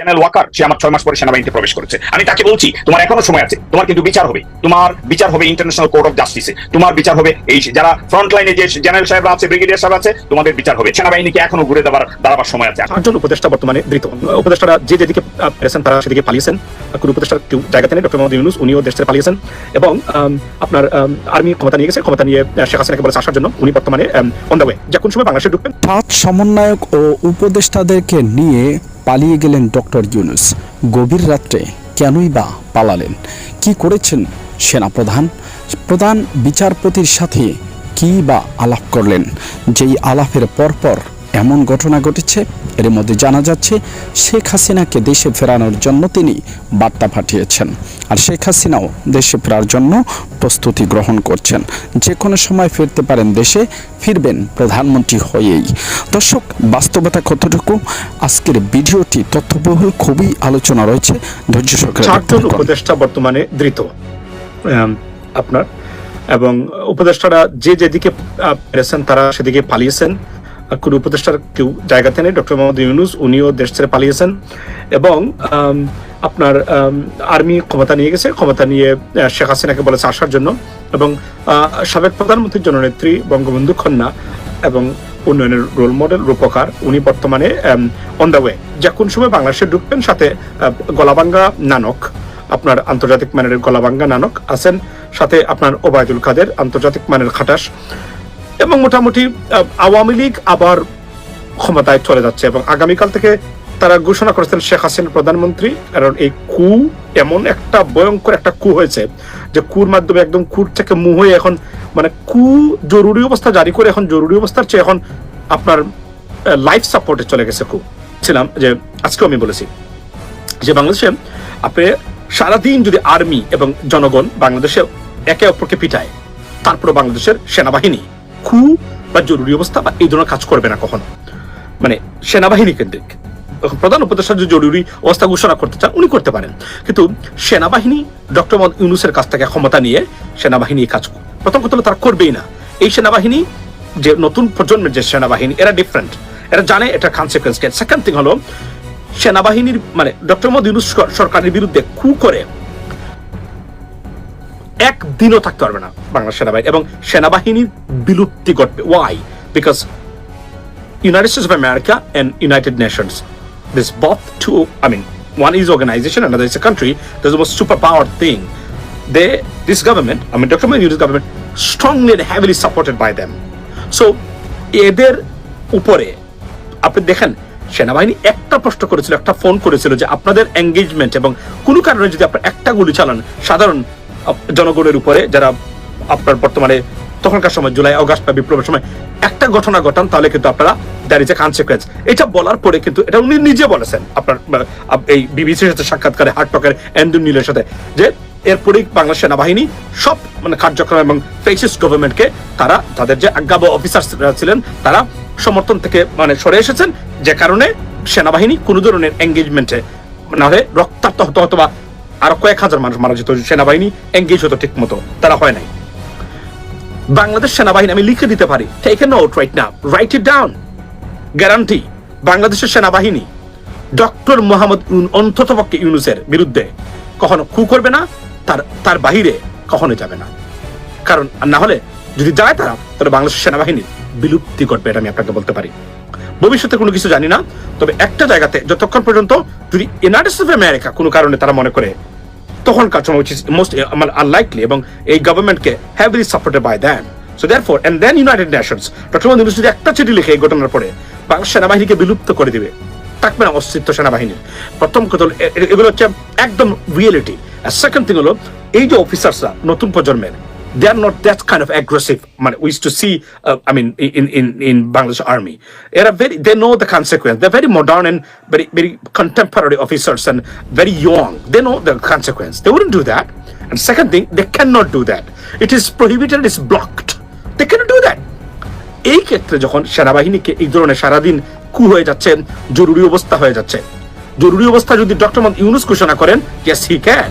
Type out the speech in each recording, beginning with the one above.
General Waker সে আমার ছয় মাস পরে সেনাবাহিনীতে প্রবেশ করেছে। আমি তাকে বলছি তোমার এখনও সময় আছে। তোমার কিন্তু বিচার হবে। তোমার বিচার হবে ইন্টারন্যাশনাল কোর্ট অফ জাস্টিসে তোমার বিচার হবে এই যারা ফ্রন্ট লাইনে যে জেনারেল সাহেব আছে ব্রিগেডিয়ার সাহেব আছে তোমাদের বিচার হবে। সেনাবাহিনীকে এখনও ঘুরে দেওয়ার দাঁড়াবার সময় আছে চারজন উপদেষ্টা বর্তমানে ধৃত উপদেষ্টারা যে যেদিকে পেরেছেন তারা সেদিকে পালিয়েছেন। কোন উপদেষ্টার কেউ জায়গাতে নেই ডক্টর মোহাম্মদ ইউনুস উনিও দেশ পালিয়েছেন। এবং আপনার আর্মি ক্ষমতা নিয়ে গেছে। ক্ষমতা নিয়ে শেখ হাসিনাকে বলেছে আসার জন্য। উনি বর্তমানে অন দ্য ওয়ে যে কোন সময় বাংলাদেশে ঢুকবেন। পাঁচ সমন্বয়ক ও উপদেষ্টাদেরকে নিয়ে পালিয়ে গেলেন ডক্টর ইউনুস। গভীর রাত্রে কেনই বা পালালেন? কি করেছেন সেনাপ্রধান? প্রধান বিচারপতির সাথে কি বা আলাপ করলেন? যেই আলাপের পরপর এমন ঘটনা ঘটেছে এর মধ্যে জানা যাচ্ছে শেখ হাসিনাকে দেশে ফেরানোর জন্য তিনি বার্তা পাঠিয়েছেন আর শেখ হাসিনাও দেশে ফেরার জন্য প্রস্তুতি গ্রহণ করছেন। যে কোনো সময় ফিরতে পারেন দেশে ফিরবেন প্রধানমন্ত্রী হয়েই। দর্শক বাস্তবতা কতটুকু? আজকের ভিডিওটি তথ্যবহুল খুবই আলোচনা রয়েছে। ধৈর্য সহকারে। উপদেষ্টা বর্তমানে ধৃত আম, আপনার। এবং উপদেষ্টারা যে যেদিকে পেরেছেন তারা সেদিকে পালিয়েছেন। কোন উপদেষ্টার কেউ জায়গাতে নেই, ডক্টর মোহাম্মদ ইউনুস, উনিও দেশ ছেড়ে পালিয়েছেন। এবং আপনার আর্মি ক্ষমতা নিয়ে গেছে, ক্ষমতা নিয়ে শেখ হাসিনাকে বলেছে আসার জন্য। এবং সাবেক প্রধানমন্ত্রীর জননেত্রী বঙ্গবন্ধু কন্যা এবং উন্নয়নের রোল মডেল রূপকার, উনি বর্তমানে অন দ্য ওয়ে যা কোন সময় বাংলাদেশে ঢুকবেন, সাথে গলাবাঙ্গা নানক, আপনার আন্তর্জাতিক মানের গলাবাঙ্গা নানক আছেন, সাথে আপনার ওবায়দুল কাদের, আন্তর্জাতিক মানের খাটাস। এবং মোটামুটি আওয়ামী লীগ আবার ক্ষমতায় চলে যাচ্ছে এবং আগামীকাল থেকে তারা ঘোষণা করেছেন শেখ হাসিনা প্রধানমন্ত্রী, কারণ এই কু এমন একটা ভয়ঙ্কর একটা কু হয়েছে যে কুর মাধ্যমে একদম কুর থেকে মুহ হয়ে এখন মানে কু জরুরি অবস্থা জারি করে এখন জরুরি অবস্থার চেয়ে এখন আপনার লাইফ সাপোর্টে চলে গেছে কু। ছিলাম যে আজকেও আমি বলেছি যে বাংলাদেশে আপনি সারাদিন যদি আর্মি এবং জনগণ বাংলাদেশে একে অপরকে পিটায় তারপরে বাংলাদেশের সেনাবাহিনী খু বা জরুরি অবস্থা বা এই ধরনের কাজ করবে না কখনো। মানে সেনাবাহিনী কেন্দ্রিক। প্রধান উপদেষ্টা যদি জরুরি অবস্থা ঘোষণা করতে চান, উনি করতে পারেন। কিন্তু সেনাবাহিনী, ডক্টর ইউনুসের কাছ থেকে ক্ষমতা নিয়ে সেনাবাহিনী কাজ। প্রথম কথা হলো তারা করবেই না। এই সেনাবাহিনী, যে নতুন প্রজন্মের যে সেনাবাহিনী, এরা ডিফারেন্ট এরা জানে এটা কনসিকুয়েন্স সেকেন্ড থিং হলো, সেনাবাহিনীর মানে ডক্টর মোহাম্মদ ইউনুস সরকারের বিরুদ্ধে কু করে একদিনও থাকতে পারবে না বাংলা সেনাবাহিনী এবং সেনাবাহিনীর বিলুপ্তি ঘটবে। Why because United States of America and United Nations this both two I mean one is organisation and is a country this was super power thing they this government আমি doctor main Yunus government strongly and heavily supported by them so এদের উপরে, আপনি দেখেন, সেনাবাহিনী একটা প্রশ্ন করেছিল, একটা ফোন করেছিল যে আপনাদের এঙ্গেজমেন্ট এবং কোনো কারণে যদি আপনার একটা গুলি চালান, সাধারণ জনগণের উপরে যারা আপনার বর্তমানে তখনকার সময়, জুলাই, অগাস্ট বা বিপ্লবের সময় একটা ঘটনা ঘটান, তাহলে কিন্তু আপনারা দ্যার ইজ এ কনসিকুয়েন্স এটা বলার পরে কিন্তু, এটা উনি নিজে বলেছেন, আপনার এই বিবিসির সাথে সাক্ষাৎকারে নীলের সাথে, যে এরপরেই সেনাবাহিনী সব মানে কার্যক্রম এবং ফেসিস্ট গভর্নমেন্টকে তারা, তাদের যে আজ্ঞাব অফিসার ছিলেন, তারা সমর্থন থেকে মানে সরে এসেছেন, যে কারণে সেনাবাহিনী কোনো ধরনের এঙ্গেজমেন্টে না হলে রক্তাক্ত হতো অথবা আরও কয়েক হাজার মানুষ মারা যেত, সেনাবাহিনী এঙ্গেজ হতো ঠিক মতো তারা হয় নাই। বাংলাদেশ সেনাবাহিনী, আমি লিখে দিতে পারি take a note right now write it down guarantee বাংলাদেশের সেনাবাহিনী, ডক্টর মোহাম্মদ অন্ততপক্ষে ইউনুসের বিরুদ্ধে কখনো কু করবে না, তার তার বাহিরে কখনো যাবে না। কারণ না হলে যদি যায় তারা, তাহলে বাংলাদেশের সেনাবাহিনীর বিলুপ্তি ঘটবে এটা আমি আপনাকে বলতে পারি। ভবিষ্যতে কোনো কিছু জানি না, তবে একটা জায়গাতে, যতক্ষণ পর্যন্ত যদি ইউনাইটেড অফ আমেরিকা কোনো কারণে তারা মনে করে তখনকার সময় উইচ ইজ মোস্ট আনলাইকলি এবং এই গভর্নমেন্টকে heavily supported by them so therefore and then United Nations doctor Yunus যদি একটা চিঠি লিখে এই ঘটনার পরে বাংলাদেশ সেনাবাহিনীকে বিলুপ্ত করে দিবে, থাকবে না অস্তিত্ব সেনাবাহিনীর প্রথম কথা এগুলো হচ্ছে একদম রিয়েলিটি আর সেকেন্ড থিং হলো, এই যে অফিসার্সরা নতুন প্রজন্মের they are not that kind of aggressive. Man, we used to see, uh, I mean, in, in, in Bangladesh army. They're very, they know the consequence. They're very modern and very, very contemporary officers and very young. They know the consequence. They wouldn't do that. And second thing, they cannot do that. It is prohibited, it's blocked. They cannot do that. এই ক্ষেত্রে যখন সেনাবাহিনীকে এই ধরনের সারাদিন কু হয়ে যাচ্ছে জরুরি অবস্থা হয়ে যাচ্ছে জরুরি অবস্থা যদি ডক্টর ইউনুস ঘোষণা করেন ইয়েস হি ক্যান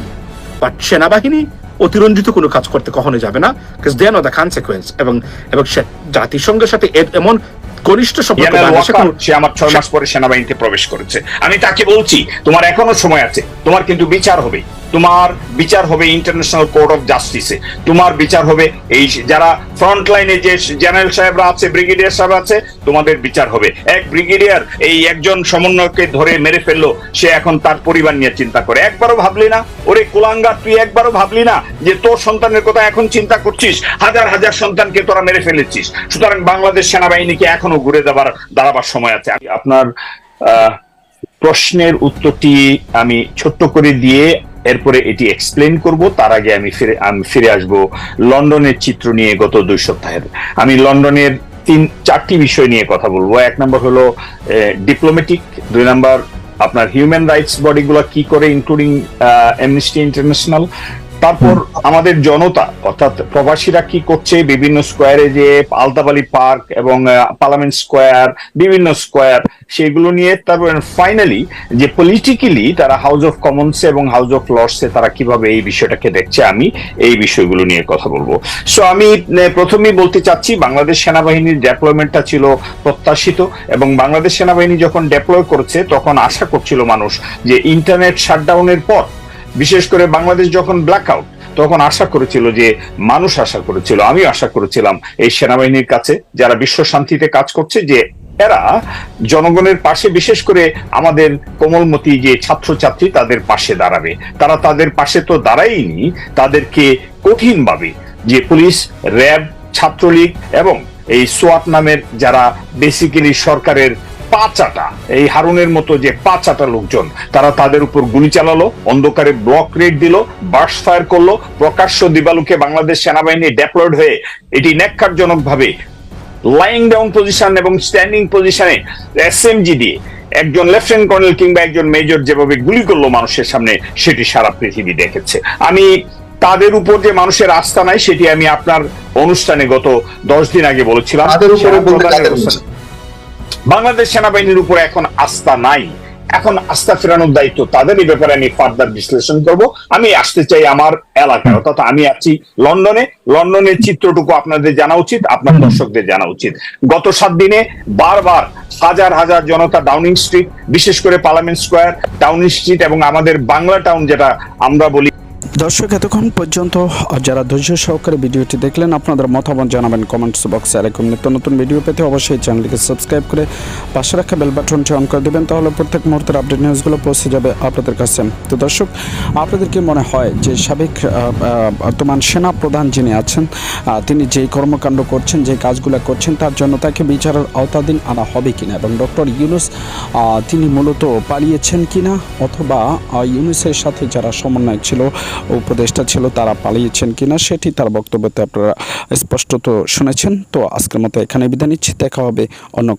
বাট সেনাবাহিনী অতিরঞ্জিত কোনো কাজ করতে কখনো যাবে না because they are the consequence এবং এবং জাতিসংঘের সাথে এমন ঘনিষ্ঠ সম্পর্ক সে আমার ছয় মাস পরে সেনাবাহিনীতে প্রবেশ করেছে। আমি তাকে বলছি তোমার এখনও সময় আছে তোমার কিন্তু বিচার হবে তোমার বিচার হবে ইন্টারন্যাশনাল কোর্ট অফ জাস্টিসে তোমার বিচার হবে এই যারা ফ্রন্ট লাইনে যে জেনারেল সাহেবরা আছে ব্রিগেডিয়ার সাহেব আছে, তোমাদের বিচার হবে। এক ব্রিগেডিয়ার এই একজন সমন্বয়কে ধরে মেরে ফেলল, সে এখন তার পরিবার নিয়ে চিন্তা করে। একবারও ভাবলি না? ওরে কুলাঙ্গার, তুই একবারও ভাবলি না যে তোর সন্তানের কথা এখন চিন্তা করছিস? হাজার হাজার সন্তানকে তোরা মেরে ফেলেছিস। সুতরাং বাংলাদেশ সেনাবাহিনীকে এখনও ঘুরে দেবার, দাঁড়াবার সময় আছে। আপনার প্রশ্নের উত্তরটি আমি ছোট্ট করে দিয়ে এরপরে এটি এক্সপ্লেন করব, তার আগে আমি ফিরে আমি ফিরে আসব লন্ডনের চিত্র নিয়ে গত দুই সপ্তাহের। আমি লন্ডনের তিন, চারটি বিষয় নিয়ে কথা বলব। এক নম্বর হলো ডিপ্লোমেটিক দুই নম্বর আপনার হিউম্যান রাইটস বডিগুলো কি করে ইনক্লুডিং অ্যামনিস্টি ইন্টারন্যাশনাল তারপর আমাদের জনতা, অর্থাৎ প্রবাসীরা কি করছে? বিভিন্ন স্কোয়ারে যে আলতাবালি পার্ক এবং পার্লামেন্ট স্কোয়ার বিভিন্ন স্কোয়ার সেগুলো নিয়ে তারপর ফাইনালি যে পলিটিক্যালি তারা হাউস অফ কমন্স এবং হাউস অফ লর্ডসে তারা কীভাবে এই বিষয়টাকে দেখছে, আমি এই বিষয়গুলো নিয়ে কথা বলব। সো আমি প্রথমেই বলতে চাচ্ছি, বাংলাদেশ সেনাবাহিনীর ডেপ্লয়মেন্টটা ছিল প্রত্যাশিত এবং বাংলাদেশ সেনাবাহিনী যখন ডেপ্লয় করেছে, তখন আশা করছিল মানুষ যে ইন্টারনেট শাটডাউনের পর বিশেষ করে বাংলাদেশ যখন ব্ল্যাক আউট তখন আশা করেছিল যে মানুষ আশা করেছিল আমি আশা করেছিলাম এই সেনাবাহিনীর কাছে, যারা বিশ্ব শান্তিতে কাজ করছে, যে এরা জনগণের পাশে, বিশেষ করে আমাদের কোমলমতি যে ছাত্রছাত্রী তাদের পাশে দাঁড়াবে। তারা তাদের পাশে তো দাঁড়ায়নি তাদেরকে কঠিনভাবে যে পুলিশ, র্যাব, ছাত্রলীগ এবং এই সোয়াট নামের যারা বেসিক্যালি সরকারের পাচাটা এই হারুনের মতো যে পাচাটা লোকজন তারা তাদের উপর গুলি চালালো অন্ধকারে ব্লক রেড দিল বার্স ফায়ার করল প্রকাশ্য দিবালুকে বাংলাদেশ সেনাবাহিনী ডেপ্লয়েড হয়ে এটি ন্যাক্কারজনক ভাবে লাইং ডাউন পজিশন এবং স্ট্যান্ডিং পজিশনে এসএমজি দিয়ে একজন লেফটেন্যান্ট কর্নেল কিংবা একজন মেজর যেভাবে গুলি করল মানুষের সামনে সেটি সারা পৃথিবী দেখেছে। আমি তাদের উপর যে মানুষের আস্থা নাই সেটি আমি আপনার অনুষ্ঠানে গত দশ দিন আগে বলেছিলাম। বাংলাদেশ সেনাবাহিনীর উপর এখন আস্থা নাই। এখন আস্থা ফেরানোর দায়িত্ব তাদেরই ব্যাপারে আমি ফার্দার বিশ্লেষণ করব। আমি আসতে চাই আমার এলাকায়, অর্থাৎ আমি আছি লন্ডনে। লন্ডনের চিত্রটুকু আপনাদের জানা উচিত, আপনার দর্শকদের জানা উচিত। গত সাত দিনে বারবার হাজার হাজার জনতা ডাউনিং স্ট্রিট বিশেষ করে পার্লামেন্ট স্কোয়ার ডাউনিং স্ট্রিট এবং আমাদের বাংলা টাউন যেটা আমরা বলি দর্শক, এতক্ষণ পর্যন্ত যারা ধৈর্য সহকারে ভিডিওটি দেখলেন, আপনাদের মতামত জানাবেন কমেন্টস বক্সে এরকম নিত্য নতুন ভিডিও পেতে অবশ্যই চ্যানেলটিকে সাবস্ক্রাইব করে পাশে রাখা বেল বাটনটি অন করে দেবেন, তাহলে প্রত্যেক মুহূর্তের আপডেট নিউজগুলো পৌঁছে যাবে আপনাদের কাছে। তো দর্শক, আপনাদের কি মনে হয় যে সাবেক বর্তমান সেনা প্রধান যিনি আছেন তিনি যেই কর্মকাণ্ড করছেন যে কাজগুলো করছেন, তার জন্য তাকে বিচারের আওতাধীন আনা হবে কিনা? এবং ডক্টর ইউনুস তিনি মূলত পালিয়েছেন কিনা? অথবা ইউনুসের সাথে যারা সমন্বয় ছিল উপদেষ্টা ছিল, তারা পালিয়েছেন কিনা সেটি তার বক্তব্যতে আপনারা স্পষ্টত শুনেছেন। তো আজকের মতো এখানে বিধান নিচ্ছি, দেখা হবে অন্য